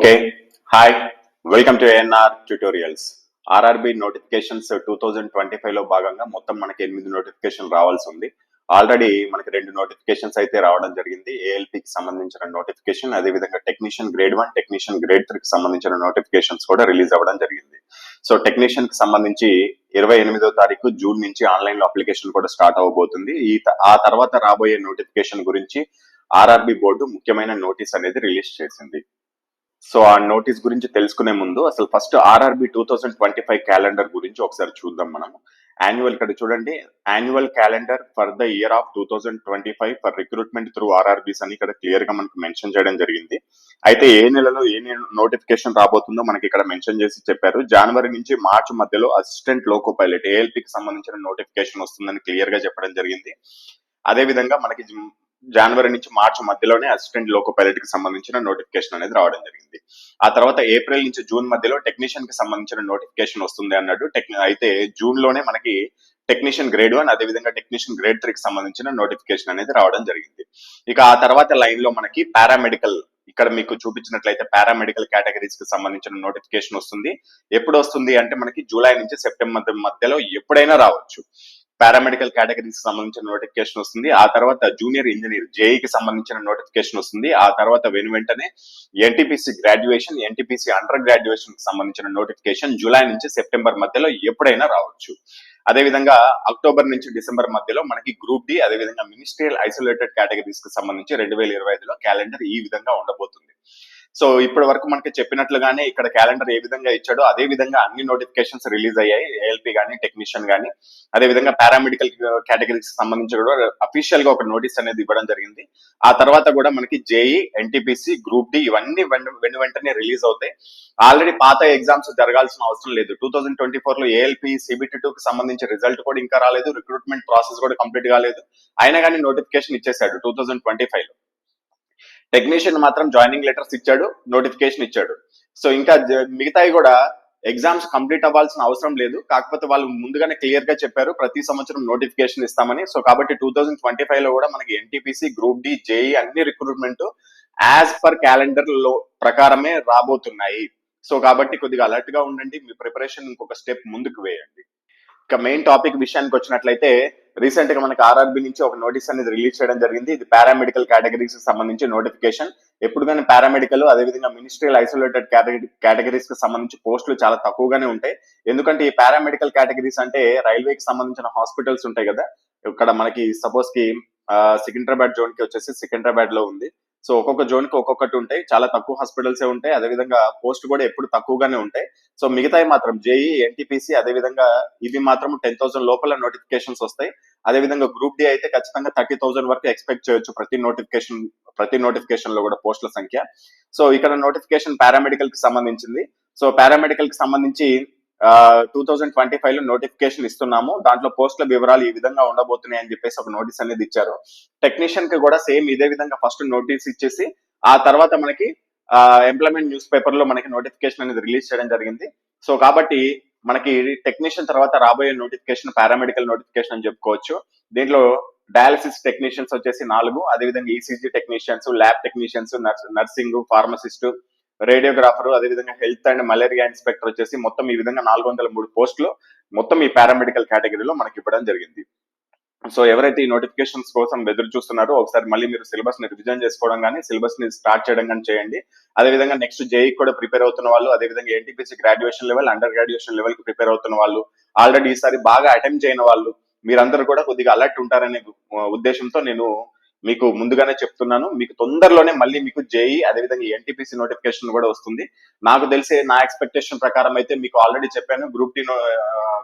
Okay hi welcome to ANR tutorials RRB notifications two thousand twenty ఫైవ్లో భాగంగా మొత్తం మనకి ఎనిమిది నోటిఫికేషన్ రావాల్సి ఉంది. ఆల్రెడీ మనకి రెండు నోటిఫికేషన్స్ అయితే రావడం జరిగింది. ఏఎల్పికి సంబంధించిన నోటిఫికేషన్ అదేవిధంగా technician grade one technician grade త్రీకి సంబంధించిన నోటిఫికేషన్స్ కూడా రిలీజ్ అవ్వడం జరిగింది. సో టెక్నీషియన్కి సంబంధించి ఇరవై ఎనిమిదో తారీఖు జూన్ నుంచి ఆన్లైన్లో అప్లికేషన్ కూడా స్టార్ట్ అవబోతుంది ఈ ఆ తర్వాత రాబోయే నోటిఫికేషన్ గురించి ఆర్ఆర్బి బోర్డు ముఖ్యమైన నోటీస్ అనేది రిలీజ్ చేసింది. సో ఆ నోటీస్ గురించి తెలుసుకునే ముందు అసలు first RRB two thousand twenty five calendar గురించి ఒకసారి చూద్దాం మనం యాన్యువల్ ఇక్కడ చూడండి. Annual calendar for the year of two thousand twenty five for recruitment through RRBs అని ఇక్కడ క్లియర్గా మనకి మెన్షన్ చేయడం జరిగింది. అయితే ఏ నెలలో ఏ నోటిఫికేషన్ రాబోతుందో మనకి ఇక్కడ మెన్షన్ చేసి చెప్పారు. జనవరి నుంచి మార్చ్ మధ్యలో అసిస్టెంట్ లోకో పైలట్ ఏఎల్పీకి సంబంధించిన నోటిఫికేషన్ వస్తుందని క్లియర్గా చెప్పడం జరిగింది. అదే విధంగా మనకి జనవరి నుంచి మార్చి మధ్యలోనే అసిస్టెంట్ లోకో పైలట్కి సంబంధించిన నోటిఫికేషన్ అనేది రావడం జరిగింది. ఆ తర్వాత ఏప్రిల్ నుంచి జూన్ మధ్యలో టెక్నీషియన్కి సంబంధించిన నోటిఫికేషన్ వస్తుంది అన్నట్టు టెక్ అయితే జూన్లోనే మనకి టెక్నీషియన్ గ్రేడ్ వన్ అదే విధంగా టెక్నీషియన్ గ్రేడ్ త్రీ కి సంబంధించిన నోటిఫికేషన్ అనేది రావడం జరిగింది. ఇక ఆ తర్వాత లైన్లో మనకి పారామెడికల్ ఇక్కడ మీకు చూపించినట్లయితే పారామెడికల్ కేటగిరీస్కి సంబంధించిన నోటిఫికేషన్ వస్తుంది. ఎప్పుడు వస్తుంది అంటే మనకి జూలై నుంచి సెప్టెంబర్ మధ్యలో ఎప్పుడైనా రావచ్చు. పారామెడికల్ కేటగిరీకి సంబంధించిన నోటిఫికేషన్ వస్తుంది. ఆ తర్వాత జూనియర్ ఇంజనీర్ జేఈకి సంబంధించిన నోటిఫికేషన్ వస్తుంది. ఆ తర్వాత వెను వెంటనే ఎన్టీపీసీ గ్రాడ్యుయేషన్ ఎన్టీపీసీ అండర్ గ్రాడ్యుయేషన్కి సంబంధించిన నోటిఫికేషన్ జూలై నుంచి సెప్టెంబర్ మధ్యలో ఎప్పుడైనా రావచ్చు. అదేవిధంగా అక్టోబర్ నుంచి డిసెంబర్ మధ్యలో మనకి గ్రూప్ డి అదేవిధంగా మినిస్ట్రియల్ ఐసోలేటెడ్ కేటగిరీస్కి సంబంధించి రెండు వేల ఇరవై ఐదులో క్యాలెండర్ ఈ విధంగా ఉండబోతుంది. సో ఇప్పటి వరకు మనకి చెప్పినట్లుగానే ఇక్కడ క్యాలెండర్ ఏ విధంగా ఇచ్చాడో అదే విధంగా అన్ని నోటిఫికేషన్స్ రిలీజ్ అయ్యాయి. ఏఎల్పి కానీ టెక్నీషియన్ కానీ అదే విధంగా పారామెడికల్ uh, కేటగిరీస్ సంబంధించి కూడా అఫీషియల్గా ఒక నోటీస్ అనేది ఇవ్వడం జరిగింది. ఆ తర్వాత కూడా మనకి జేఈ ఎన్టీపీసీ గ్రూప్ డి ఇవన్నీ వెన్- వెను వెంటనే రిలీజ్ అవుతాయి. ఆల్రెడీ పాత ఎగ్జామ్స్ జరగాల్సిన అవసరం లేదు. టూ థౌసండ్ ట్వంటీ ఫోర్లో ఏఎల్పి సిబిటి టూ కి సంబంధించి రిజల్ట్ కూడా ఇంకా రాలేదు. రిక్రూట్మెంట్ ప్రాసెస్ కూడా కంప్లీట్ కాలేదు. అయినా కానీ నోటిఫికేషన్ ఇచ్చేసాడు టూ థౌసండ్ ట్వంటీ ఫైవ్లో. టెక్నీషియన్ మాత్రం జాయినింగ్ లెటర్స్ ఇచ్చాడు నోటిఫికేషన్ ఇచ్చాడు. సో ఇంకా మిగతాయి కూడా ఎగ్జామ్స్ కంప్లీట్ అవ్వాల్సిన అవసరం లేదు. కాకపోతే వాళ్ళు ముందుగానే క్లియర్గా చెప్పారు ప్రతి సంవత్సరం నోటిఫికేషన్ ఇస్తామని. సో కాబట్టి టూ థౌసండ్ ట్వంటీ ఫైవ్లో కూడా మనకి ఎన్టీపీసీ గ్రూప్ డి జేఈ అన్ని రిక్రూట్మెంట్ యాజ్ పర్ క్యాలెండర్లో ప్రకారమే రాబోతున్నాయి. సో కాబట్టి కొద్దిగా అలర్ట్గా ఉండండి. మీ ప్రిపరేషన్ ఇంకొక స్టెప్ ముందుకు వేయండి. ఇక మెయిన్ టాపిక్ విషయానికి వచ్చినట్లయితే రీసెంట్గా మనకి ఆర్ఆర్బి నుంచి ఒక నోటీస్ అనేది రిలీజ్ చేయడం జరిగింది. ఇది పారామెడికల్ కేటగిరీస్కి సంబంధించి నోటిఫికేషన్ ఎప్పుడు కానీ పారామెడికల్ అదేవిధంగా మినిస్ట్రియల్ ఐసోలేటెడ్ కేటగిరీస్కి సంబంధించి పోస్టులు చాలా తక్కువగానే ఉంటాయి. ఎందుకంటే ఈ పారామెడికల్ కేటగిరీస్ అంటే రైల్వేకి సంబంధించిన హాస్పిటల్స్ ఉంటాయి కదా. ఇక్కడ మనకి సపోజ్కి సికింద్రాబాద్ జోన్కి వచ్చేసి సికింద్రాబాద్లో ఉంది. సో ఒక్కొక్క జోన్కి ఒక్కొక్కటి ఉంటాయి. చాలా తక్కువ హాస్పిటల్సే ఉంటాయి. అదేవిధంగా పోస్ట్ కూడా ఎప్పుడు తక్కువగానే ఉంటాయి. సో మిగతాయి మాత్రం జేఈ ఎన్టీపీసీ అదేవిధంగా ఇవి మాత్రం టెన్ థౌసండ్ లోపల నోటిఫికేషన్స్ వస్తాయి. అదేవిధంగా గ్రూప్ డి అయితే ఖచ్చితంగా థర్టీ థౌసండ్ వరకు ఎక్స్పెక్ట్ చేయొచ్చు ప్రతి నోటిఫికేషన్ ప్రతి నోటిఫికేషన్లో కూడా పోస్టుల సంఖ్య. సో ఇక్కడ నోటిఫికేషన్ పారామెడికల్కి సంబంధించింది. సో పారామెడికల్కి సంబంధించి టూ థౌజండ్ ట్వంటీ ఫైవ్లో నోటిఫికేషన్ ఇస్తున్నాము. దాంట్లో పోస్టుల వివరాలు ఈ విధంగా ఉండబోతున్నాయి అని చెప్పేసి ఒక నోటీస్ అనేది ఇచ్చారు. టెక్నీషియన్కి కూడా సేమ్ ఇదే విధంగా ఫస్ట్ నోటీస్ ఇచ్చేసి ఆ తర్వాత మనకి ఎంప్లాయ్మెంట్ న్యూస్ పేపర్లో మనకి నోటిఫికేషన్ అనేది రిలీజ్ చేయడం జరిగింది. సో కాబట్టి మనకి టెక్నీషియన్ తర్వాత రాబోయే నోటిఫికేషన్ పారామెడికల్ నోటిఫికేషన్ అని చెప్పుకోవచ్చు. దీంట్లో డయాలసిస్ టెక్నీషియన్స్ వచ్చేసి నాలుగు. అదేవిధంగా ECG technicians lab technicians nursing pharmacist radiographer అదేవిధంగా హెల్త్ అండ్ మలేరియా ఇన్స్పెక్టర్ వచ్చేసి మొత్తం ఈ విధంగా నాలుగు వందల మూడు పోస్టులు మొత్తం ఈ పారామెడికల్ కేటగిరీలో మనకి ఇవ్వడం జరిగింది. సో ఎవరైతే ఈ నోటిఫికేషన్స్ కోసం ఎదురు చూస్తున్నారో ఒకసారి మళ్ళీ మీరు సిలబస్ని రివిజన్ చేసుకోవడం కానీ సిలబస్ని స్టార్ట్ చేయడం కానీ చేయండి. అదేవిధంగా నెక్స్ట్ జేఈ కూడా ప్రిపేర్ అవుతున్న వాళ్ళు అదేవిధంగా NTPC graduation level under graduation లెవెల్కి ప్రిపేర్ అవుతున్న వాళ్ళు ఆల్రెడీ ఈసారి బాగా అటెంప్ట్ చేయని వాళ్ళు మీరందరూ కూడా కొద్దిగా అలర్ట్ ఉంటారనే ఉద్దేశంతో నేను మీకు ముందుగానే చెప్తున్నాను. మీకు తొందరలోనే మళ్ళీ మీకు జేఈ అదేవిధంగా ఎన్టీపీసీ నోటిఫికేషన్ కూడా వస్తుంది. నాకు తెలిసే నా ఎక్స్పెక్టేషన్ ప్రకారం అయితే మీకు ఆల్రెడీ చెప్పాను. Group D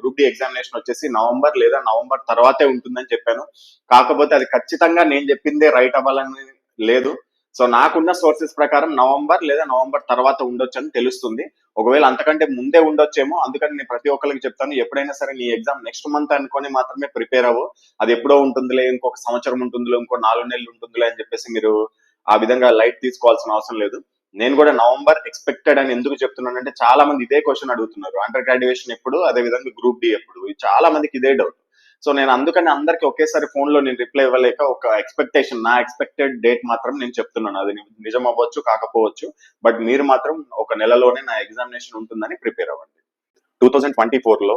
group D examination వచ్చేసి నవంబర్ లేదా నవంబర్ తర్వాతే ఉంటుందని చెప్పాను. కాకపోతే అది ఖచ్చితంగా నేను చెప్పిందే రైట్ అవ్వాలని లేదు. సో నాకున్న సోర్సెస్ ప్రకారం నవంబర్ లేదా నవంబర్ తర్వాత ఉండొచ్చు అని తెలుస్తుంది. ఒకవేళ అంతకంటే ముందే ఉండొచ్చేమో అందుకని నేను ప్రతి ఒక్కరికి చెప్తాను ఎప్పుడైనా సరే నీ ఎగ్జామ్ నెక్స్ట్ మంత్ అనుకొని మాత్రమే ప్రిపేర్ అవ్వు. అది ఎప్పుడో ఉంటుందిలే ఇంకొక సంవత్సరం ఉంటుందిలే ఇంకో నాలుగు నెలలు ఉంటుందిలే అని చెప్పేసి మీరు ఆ విధంగా లైట్ తీసుకోవాల్సిన అవసరం లేదు. నేను కూడా నవంబర్ ఎక్స్పెక్టెడ్ అని ఎందుకు చెప్తున్నానంటే చాలా మంది ఇదే క్వశ్చన్ అడుగుతున్నారు. అండర్ గ్రాడ్యుయేషన్ ఎప్పుడు అదే విధంగా గ్రూప్ డి ఎప్పుడు. చాలా మందికి ఇదే డౌట్. సో నేను అందుకని అందరికి ఒకేసారి ఫోన్లో నేను రిప్లై ఇవ్వలేక ఒక ఎక్స్పెక్టేషన్ నా ఎక్స్పెక్టెడ్ డేట్ మాత్రం నేను చెప్తున్నాను. అది నిజం అవ్వచ్చు కాకపోవచ్చు బట్ మీరు మాత్రం ఒక నెలలోనే నా ఎగ్జామినేషన్ ఉంటుందని ప్రిపేర్ అవ్వండి. టూ థౌజండ్ ట్వంటీ ఫోర్లో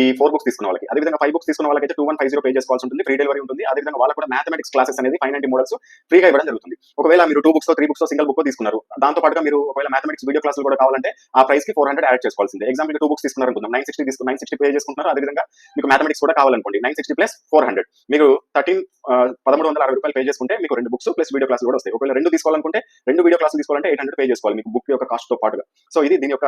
ఈ ఫోర్ బుక్స్ తీసుకున్న వాళ్ళకి. అదేవిధంగా ఫైవ్ బుక్స్ తీసుకున్న వాళ్ళకి అయితే two one five zero pay చేసుకోవాల్సి ఉంటుంది ఫ్రీ డెలివరీ ఉంటుంది. అదేవిధంగా వాళ్ళకి కూడా మ్యాథమెటిక్స్ క్లాసెస్ అనేది ఫైవ్ నైన్టీ మోడల్స్ ఫ్రీగా ఇవ్వడం జరుగుతుంది. ఒకవేళ మీరు two books three books single book తీసుకున్నారు దాంతో పాటుగా మీరు ఒకవేళ మ్యాథమెటిక్స్ వీడియో క్లాసులు కూడా కావాలంటే ఆ ప్రైస్కి ఫోర్ హండ్రెడ్ యాడ్ చేసుకోవాల్సింది. ఎగ్జాంపుల్ టూ బుక్స్ తీసుకున్నారు అనుకుందాం. నైన్ సిక్స్టీ తీసుకుని నైన్ సిక్స్టీ పే చేసుకుంటున్నారు. అదేవిధంగా మీకు మ్యాథమెటిక్స్ కూడా కావాలనుకోండి. Nine sixty plus four hundred మీరు థర్టీన్ పదమూడు వందల అరవై రూపాయలు పే చేసుకుంటే మీకు రెండు బుక్స్ ప్లస్ వీడియో క్లాసులు కూడా వస్తాయి. ఒకవేళ రెండు తీసుకోవాలనుకుంటే రెండు వీడియో క్లాసులు తీసుకోవాలంటే ఎయిట్ హండ్రెడ్ పే చేసుకోవాలి. మీకు బుక్ యొక్క కాస్ట్తో పాటుగా. సో ఇది దీని యొక్క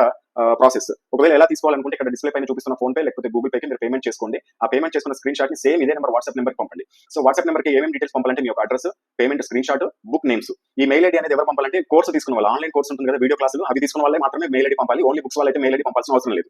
ప్రాసెస్ ఒకవేళ ఎలా తీసుకోవాలనుకుంటే ఇక్కడ డిస్ప్లే పైన చూపిస్తున్న ఫోన్ పే లేకపోతే గూగుల్ పేకి మీరు పేమెంట్ చేసుకోండి. ఆ పేమెంట్ చేసుకున్న స్క్రీన్ షాట్ని సేమ్ ఇదే నెంబర్ వాట్సాప్ నెంబర్ పంపండి. సో వాట్సాప్ నెంబర్కి ఏమేమి డీటెయిల్స్ పంపాలంటే మీ యొక్క address payment screen shot book names email ID అనేది ఎవరు పంపాలంటే కోర్సు తీసుకున్న వాళ్ళు. ఆన్లైన్ కోర్స్ ఉంటుంది కదా వీడియో క్లాసులు అవి తీసుకున్న వాళ్ళే మాత్రమే మెయిల్ ఐడి పంపాలి. ఓన్లీ బుక్స్ వాళ్ళైతే మెయిల్ ఐడి పంపాల్సిన అవసరం లేదు.